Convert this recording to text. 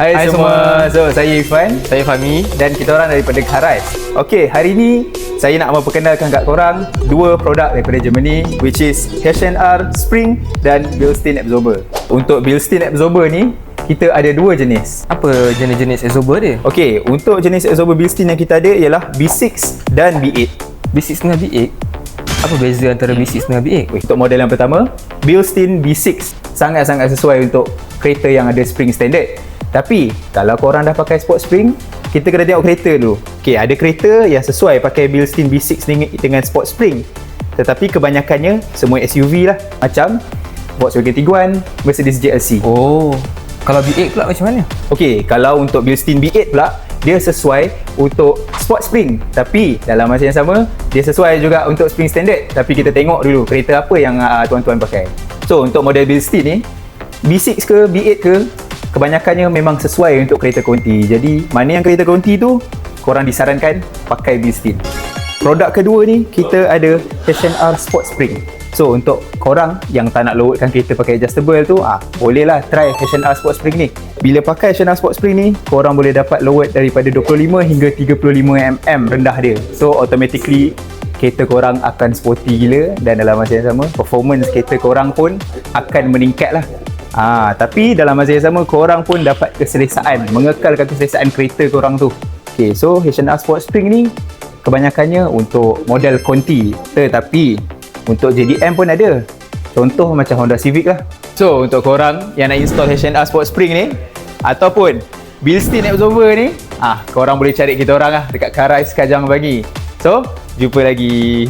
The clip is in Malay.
Hai, Hai semua. semua. So, saya Irfan Saya Fahmi. dan kita orang daripada Karais. Okey, hari ni saya nak memperkenalkan kat korang dua produk daripada Germany which is H&R Spring dan Bilstein Absorber. Untuk Bilstein Absorber ni, kita ada dua jenis. Apa jenis-jenis absorber dia? Okey, untuk jenis absorber Bilstein yang kita ada ialah B6 dan B8. B6 dengan B8? Apa beza antara B6 dengan B8? Untuk model yang pertama, Bilstein B6 sangat-sangat sesuai untuk kereta yang ada spring standard. Tapi kalau korang dah pakai sport spring, kita kena tengok kereta dulu. Okey, ada kereta yang sesuai pakai Bilstein B6 dengan, sport spring. Tetapi kebanyakannya semua SUV lah. Macam Volkswagen Tiguan, Mercedes GLC. Oh. Kalau B8 pula macam mana? Okey, kalau untuk Bilstein B8 pula, dia sesuai untuk sport spring. Tapi dalam masa yang sama, dia sesuai juga untuk spring standard. Tapi kita tengok dulu kereta apa yang uh, tuan-tuan pakai. So, untuk model Bilstein ni, B6 ke B8 ke, kebanyakannya memang sesuai untuk kereta konti. Jadi, mana yang kereta konti tu, korang disarankan pakai Bilstein. Produk kedua ni, kita ada H&R Sport Spring. So untuk korang yang tak nak loadkan kereta pakai adjustable tu ah bolehlah try H&R Sport Spring ni. Bila pakai H&R Sport Spring ni, korang boleh dapat load daripada 25 hingga 35 mm rendah dia. So automatically kereta korang akan sporty gila dan dalam masa yang sama performance kereta korang pun akan meningkat lah. Ah, tapi dalam masa yang sama korang pun dapat keselesaan, mengekalkan keselesaan kereta korang tu. Okay, so H&R Sport Spring ni kebanyakannya untuk model Conti tetapi untuk JDM pun ada. Contoh macam Honda Civic lah. So untuk korang yang nak install H&R Sport Spring ni ataupun Bilstein Absorber ni ah korang boleh cari kita orang lah dekat Karais Kajang Bagi. So jumpa lagi